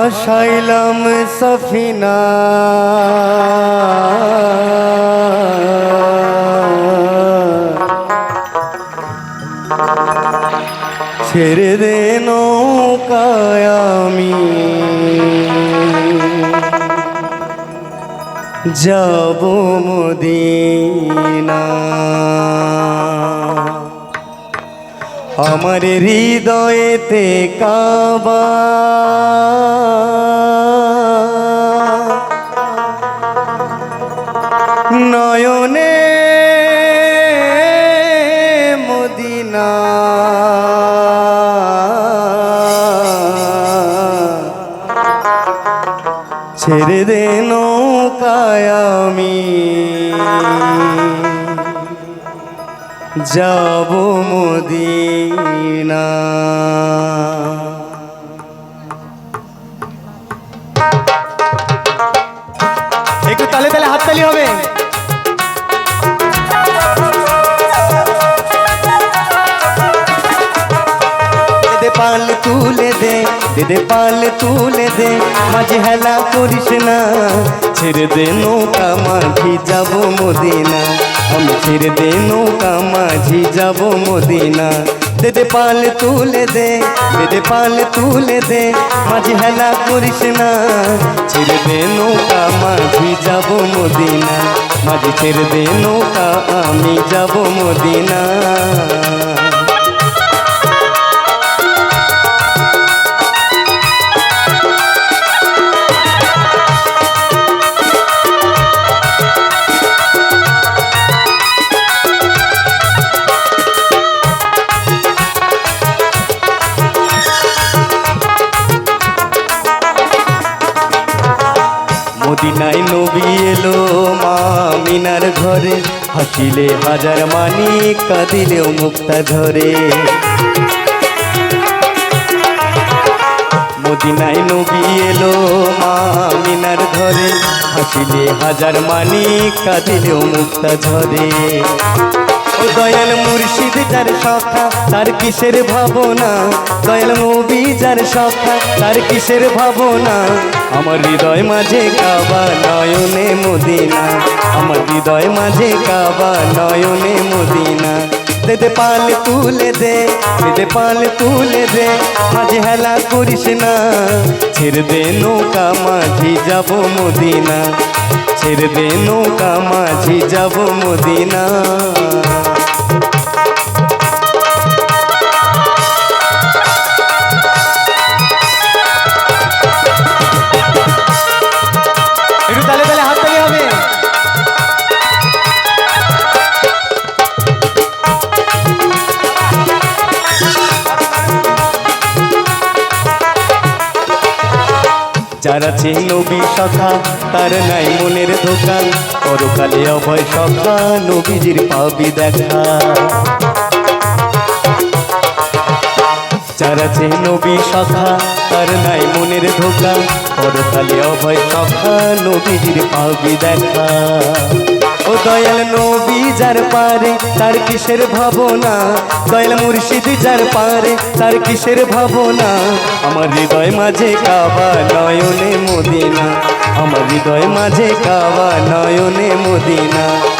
ভাসাইলাম সফিনা। ছেড়ে দে নৌকায় আমি। যাব মদিনা। আমার হৃদয়েতে কাবা। নয়নে মদিনা। ছেড়ে দে নৌকায় আমি। যাব মদিনা। একটু তালে তালে হাততালি হবে। পাল তুলে দে দে দে পাল তুলে দে, মাঝে হেলা করিস না, ছেড়ে দে নৌকা মাঝি যাব মদিনা। আমি फिर দে নৌকা माझी যাব মদিনা दे দে পাল তুলে দে দে দে পাল তুলে দে মাঝি হেলা করিস না ছেড়ে দে নৌকা মাঝি যাব মদিনা মাঝি ছেড়ে দে নৌকা আমি যাব মদিনা মদিনায় নবী এলো মা মিনার ঘরে। হাসিলে হাজার মানি কাঁদিলেও মুক্তা ধরে মদিনায় নবী এলো মা মিনার ঘরে। হাসিলে হাজার মানি কাঁদিলেও মুক্তা ঝরে। দয়াল মুর্শিদ যার সখা, তার কিসের ভাবনা? দয়াল নবী যার সখা, তার কিসের ভাবনা? আমার হৃদয় মাঝে কাবা, নয়নে মদিনা। আমার হৃদয় মাঝে কাবা, নয়নে মদিনা। দে দে পাল তুলে দে দে পাল তুলে দে, মাঝে হেলা করিস না। ছেড়ে দে নৌকা, মাঝি যাব মদিনা। ছেড়ে দে নৌকা, মাঝি যাব মদিনা। যারা আছে নবী সখা, তার নাই মনের দোকান পরকালে অভয় সখা নবীজির পাবি দেখা। যারা আছে নবী সখা, তার নাই মনের ধোকা। পরকালে অভয় সখা নবীজির পাবি দেখা। ও দয়াল নবী যার পারে, তার কিসের ভাবনা? দয়াল মুর্শিদ যার পারে, তার কিসের ভাবনা? আমার হৃদয় মাঝে কাবা নয়নে মদিনা। আমার হৃদয় মাঝে কাবা নয়নে মদিনা।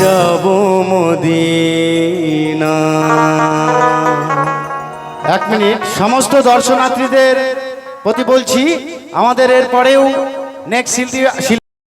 যাব মদিনা। এক মিনিট সমস্ত দর্শনার্থীদের প্রতি বলছি আমাদের এর পরেও নেক্সট শিল্পী